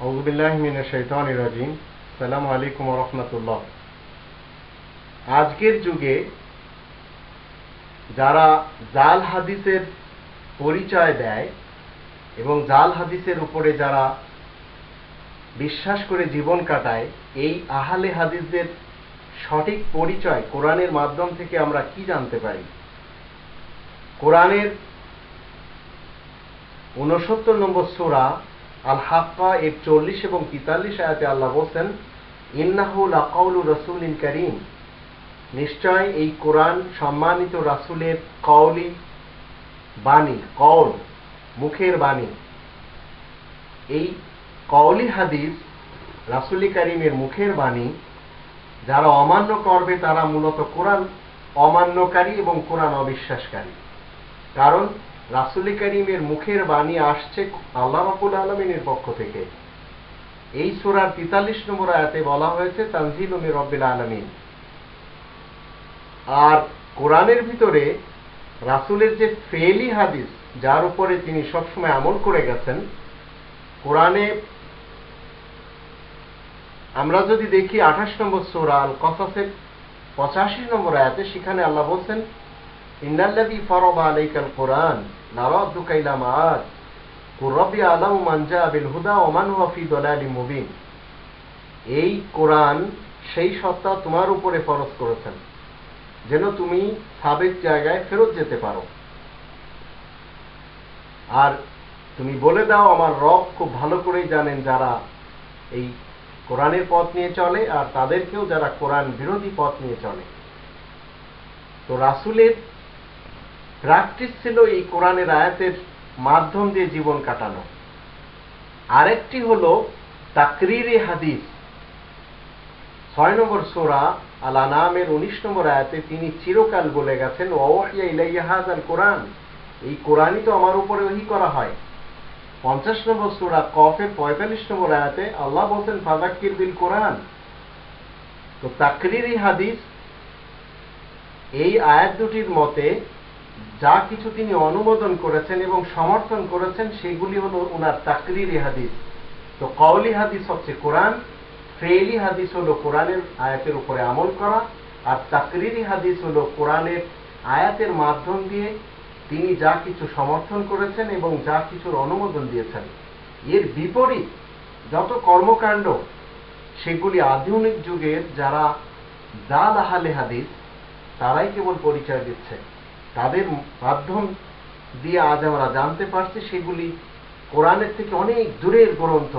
রাজিম সালাম আলাইকুম রহমতুল্লাহ আজকের যুগে যারা জাল হাদিসের পরিচয় দেয় এবং জাল হাদিসের উপরে যারা বিশ্বাস করে জীবন কাটায়, এই আহালে হাদিসদের সঠিক পরিচয় কোরআনের মাধ্যম থেকে আমরা কি জানতে পারি? কোরআনের উনসত্তর নম্বর সোরা আল হাক্কা এর চল্লিশ এবং আয়াতে আল্লাহ বলছেন করিম। নিশ্চয় এই কোরআন সম্মানিত রাসুলের বাণী কওল মুখের বাণী। এই কওলি হাদিস রাসুলি করিমের মুখের বাণী, যারা অমান্য করবে তারা মূলত কোরআন অমান্যকারী এবং কোরআন অবিশ্বাসকারী। কারণ রাসুলি করিমের মুখের বাণী আসছে আল্লাহ রাবুল আলমিনের পক্ষ থেকে। এই সুরার তেতাল্লিশ নম্বর আয়াতে বলা হয়েছে, তানজিল উমি রব্বিল আলমিন। আর কোরআনের ভিতরে রাসুলের যে ফেলি হাদিস, যার উপরে তিনি সবসময় আমল করে গেছেন, কোরআনে আমরা যদি দেখি আঠাশ নম্বর সোরা আল কসাসের পঁচাশি নম্বর আয়াতে, সেখানে আল্লাহ বলছেন, ইন্নাল্লাযী ফারাদা আলাইকাল কোরআন। বিল হুদা মুবিন। এই কোরআন সেই সত্তা তোমার উপরে ফরজ করেছেন, যেন তুমি সাবেক জায়গায় ফেরত যেতে পারো। আর তুমি বলে দাও, আমার রব খুব ভালো করেই জানেন যারা এই কোরআনের পথ নিয়ে চলে আর তাদেরকেও যারা কোরআন বিরোধী পথ নিয়ে চলে। তো রাসুলের প্র্যাকটিস ছিল এই কোরআনের আয়াতের মাধ্যম দিয়ে জীবন কাটানো। আরেকটি হল তাকরিরে হাদিস। ছয় নম্বর সোরা আল আনামের উনিশ নম্বর আয়াতে তিনি চিরকাল বলে গেছেন ওয়াহিয়া হাজাল কোরআন। এই কোরআনই তো আমার উপরে ওহি করা হয়। পঞ্চাশ নম্বর সোরা কফের পঁয়তাল্লিশ নম্বর আয়াতে আল্লাহ বলছেন ফাদাক্কির বিল কোরআন। তো তাকরিরি হাদিস এই আয়াত দুটির মতে যা কিছু তিনি অনুমোদন করেছেন এবং সমর্থন করেছেন, সেগুলি হল ওনার তাকরিরি হাদিস। তো কওলি হাদিস হচ্ছে কোরআন ফেলি হাদিস হলো কোরআনের আয়াতের উপরে আমল করা, আর তাকরিরি হাদিস হলো কোরআনের আয়াতের মাধ্যম দিয়ে তিনি যা কিছু সমর্থন করেছেন এবং যা কিছুর অনুমোদন দিয়েছেন। এর বিপরীত যত কর্মকাণ্ড, সেগুলি আধুনিক যুগের যারা জাল আহালে হাদিস, তারাই কেবল পরিচয় দিচ্ছে। তাদের মাধ্যম দিয়ে আজ আমরা জানতে পারছি সেগুলি কোরআনের থেকে অনেক দূরের গ্রন্থ।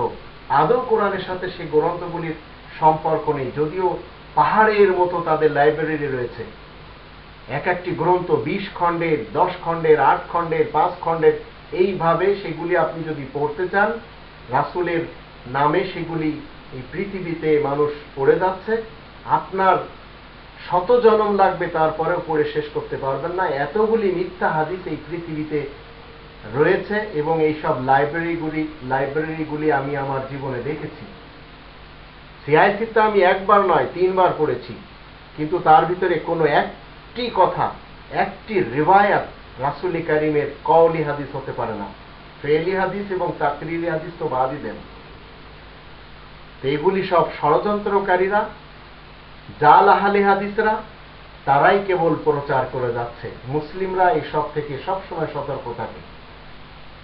আদৌ কোরআনের সাথে সেই গ্রন্থগুলির সম্পর্ক নেই, যদিও পাহাড়ের মতো তাদের লাইব্রেরি রয়েছে। এক একটি গ্রন্থ বিশ খণ্ডের, দশ খণ্ডের, আট খণ্ডের, পাঁচ খণ্ডের, এইভাবে সেগুলি আপনি যদি পড়তে চান, রাসুলের নামে সেগুলি এই পৃথিবীতে মানুষ পড়ে যাচ্ছে। আপনার শত জনম লাগবে, তারপরেও পড়ে শেষ করতে পারবেন না। এতগুলি মিথ্যা হাদিস এই পৃথিবীতে রয়েছে এবং এই এইসব লাইব্রেরিগুলি লাইব্রেরিগুলি আমি আমার জীবনে দেখেছি। সিআইসিতে আমি একবার নয়, তিনবার পড়েছি। কিন্তু তার ভিতরে কোনো একটি কথা, একটি রিবায়াত রাসুলি কারিমের কওলি হাদিস হতে পারে না। ফেলি হাদিস এবং তাকরিরি হাদিস তো বাদই দেন। এগুলি সব ষড়যন্ত্রকারীরা জাল আহালে হাদিসরা তারাই কেবল প্রচার করে যাচ্ছে। মুসলিমরা এসব থেকে সবসময় সতর্ক থাকে।